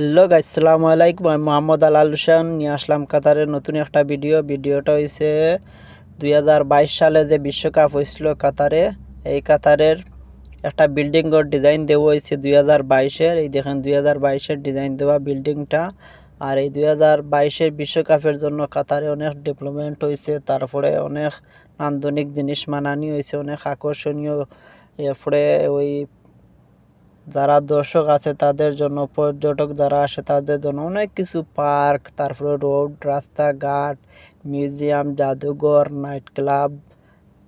Hello guys, সালামু আলাইকুম। আমি মোহাম্মদ আলাল হোসেন নিয়ে আসলাম কাতারের নতুন একটা ভিডিও। ভিডিওটা হয়েছে দুই হাজার বাইশ সালে যে বিশ্বকাপ হয়েছিল কাতারে। এই কাতারের একটা বিল্ডিং ওর ডিজাইন দেওয়া হয়েছে দুই হাজার বাইশের। এই দেখেন দুই হাজার বাইশের ডিজাইন দেওয়া বিল্ডিংটা আর এই দুই হাজার বাইশের বিশ্বকাপের জন্য কাতারে অনেক ডেভেলপমেন্ট হয়েছে তারপরে অনেক নান্দনিক জিনিস মানানি হয়েছে অনেক আকর্ষণীয়। এরপরে ওই যারা দর্শক আছে তাদের জন্য, পর্যটক যারা আসে তাদের জন্য অনেক কিছু পার্ক, তারপরে রোড, রাস্তাঘাট, মিউজিয়াম, জাদুঘর, নাইট ক্লাব,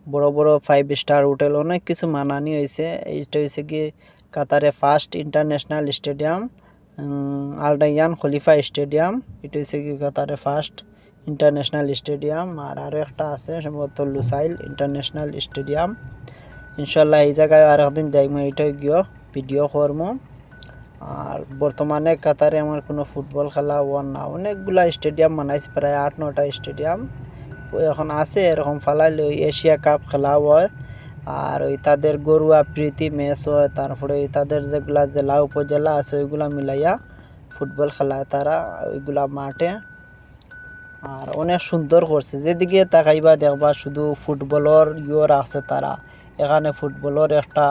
বড় বড় ফাইভ স্টার হোটেল, অনেক কিছু মানানি হয়েছে। এইটা হয়েছে কি কাতারে first international stadium Al Daayan Khalifa stadium এটা হয়েছে কি কাতারে ফার্স্ট ইন্টারন্যাশনাল স্টেডিয়াম আর আরও একটা আছে সম্ভবত লুসাইল ইন্টারন্যাশনাল স্টেডিয়াম ইনশাল্লাহ এই জায়গায় আর একদিন যাইমু এইটা গিয়ে। ভিডিও করব। আর বর্তমানে কাতারে আমার কোনো ফুটবল খেলা হওয়ার না অনেকগুলা স্টেডিয়াম বানাইছে, প্রায় আট নটা স্টেডিয়াম। ওই এখন আছে, এরকম ফালাইলে ওই এশিয়া কাপ খেলা হয়। আর ওই তাদের গরুয়া প্রীতি ম্যাচ হয়, তারপরে ওই তাদের যেগুলা জেলা, উপজেলা আছে, ওইগুলা মিলাইয়া ফুটবল খেলায় তারা, ওইগুলা মাঠে। আর অনেক সুন্দর করছে। যেদিকে তাকাইবা দেখবা শুধু ফুটবলর ইয়ে রাখছে তারা। এখানে ফুটবলের একটা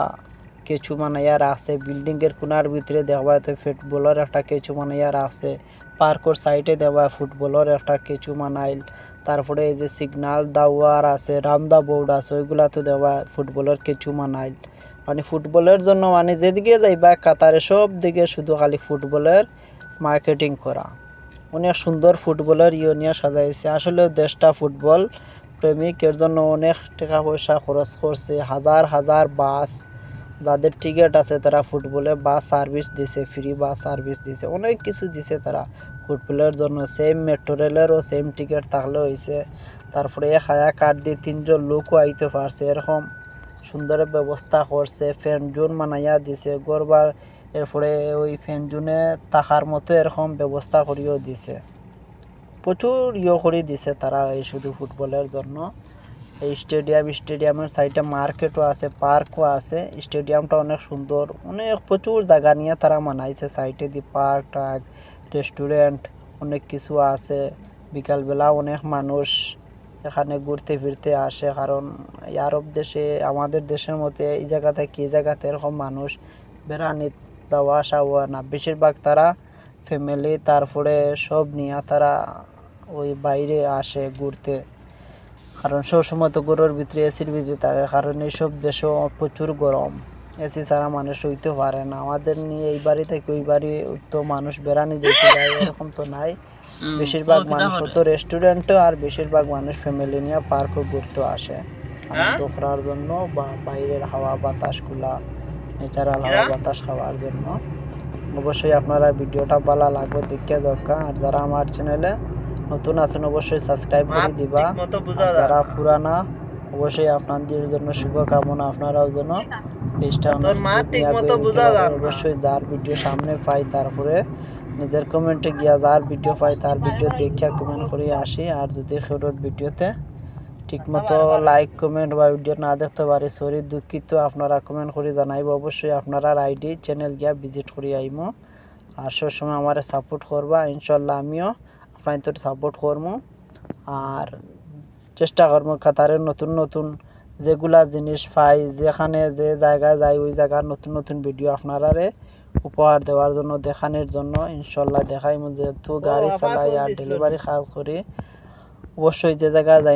কিছু বানাইয়া রাখছে বিল্ডিংয়ের কোনার ভিতরে দেখবা তো ফুটবলের একটা কিছু বানাইয়া রাখছে পার্কর সাইডে দেখবা ফুটবলের একটা কিছু বানাইল তারপরে এই যে সিগনাল দাওয়ার আছে, রামদা বোর্ড আছে ওইগুলা তো দেখবা ফুটবলের কিছু বানাইল মানে ফুটবলের জন্য মানে যেদিকে যাইবা কাতারে সব দিকে শুধু খালি ফুটবলের মার্কেটিং করা। অনেক সুন্দর ফুটবলের ইয়ে নিয়ে সাজাইছে। আসলে দেশটা ফুটবল প্রেমিকের জন্য অনেক টাকা পয়সা খরচ করছে। হাজার হাজার বাস যাদের টিকিট আছে তারা ফুটবলে বাস সার্ভিস দিছে ফ্রি বাস সার্ভিস দিছে, অনেক কিছু দিছে তারা। ফুটবলের জন্য সেম মেট্রো রেলেরও সেম টিকিট থাকলে হয়েছে তারপরে হায়া কার্ড দিয়ে তিনজন লোকও আইতে পারছে এরকম। সুন্দর ব্যবস্থা করছে ফ্যান জোন মানাইয়া দিছে গরবার এরপরে ওই ফ্যান জোনে থাকার মতো এরকম ব্যবস্থা করিও দিছে। প্রচুর ইয়ে করে দিছে তারা এই শুধু ফুটবলের জন্য। এই স্টেডিয়াম, স্টেডিয়ামের সাইডে মার্কেটও আছে, পার্কও আছে। স্টেডিয়ামটা অনেক সুন্দর। অনেক প্রচুর জায়গা নিয়ে তারা মানাইছে সাইডে দি পার্ক টার্ক রেস্টুরেন্ট, অনেক কিছু আছে। বিকালবেলা অনেক মানুষ এখানে ঘুরতে ফিরতে আসে, কারণ আরব দেশে, আমাদের দেশের মতে এই জায়গা থেকে এই জায়গাতে এরকম মানুষ বেড়ানি যাওয়া আসা হয় না। বেশিরভাগ তারা ফ্যামিলি তারপরে সব নিয়ে তারা ওই বাইরে আসে ঘুরতে। কারণ সবসময় তো গরুর ভিতরে এসির ভিতরে থাকে কারণ এইসব দেশেও প্রচুর গরম। এসি ছাড়া মানুষ হইতে পারে না। আমাদের নিয়ে এই বাড়ি থেকে ওই বাড়ি তো মানুষ বেড়ানি দেখতে যায় এরকম তো নাই। বেশিরভাগ মানুষ তো রেস্টুরেন্টও আর বেশিরভাগ মানুষ ফ্যামিলি নিয়ে পার্কও ঘুরতে আসে। আনন্দ করার জন্য বা বাইরের হাওয়া বাতাসগুলা ন্যাচারাল হাওয়া বাতাস খাওয়ার জন্য। অবশ্যই আপনারা ভিডিওটা ভালো লাগবে দেখে দরকার। আর যারা আমার চ্যানেলে নতুন আছেন অবশ্যই সাবস্ক্রাইব করে দিবা। যারা পুরানা অবশ্যই আপনাদের জন্য শুভকামনা আপনারাও যেন পেজটা অবশ্যই যার ভিডিও সামনে পাই তারপরে নিজের কমেন্টে গিয়া যার ভিডিও পাই তার ভিডিও দেখিয়া কমেন্ট করে আসি। আর যদি খেরোর ভিডিওতে ঠিকমতো লাইক কমেন্ট বা ভিডিও না দেখতে পারি সরি দুঃখিত। আপনারা কমেন্ট করে জানাইব। অবশ্যই আপনারা আইডি চ্যানেল গিয়া ভিজিট করে আইমো। আর সবসময় আমার সাপোর্ট করবা। ইনশাল্লাহ আমিও আপনাদের সাপোর্ট করব আর চেষ্টা করব কাতারের নতুন নতুন যেগুলা জিনিস পাই যেখানে যে জায়গায় যাই ওই জায়গার নতুন নতুন ভিডিও আপনারারে উপহার দেওয়ার জন্য দেখানোর জন্য ইনশাল্লাহ দেখাইমু। যেহেতু গাড়ি চালাই আর ডেলিভারি কাজ করি অবশ্যই যে জায়গায় যাই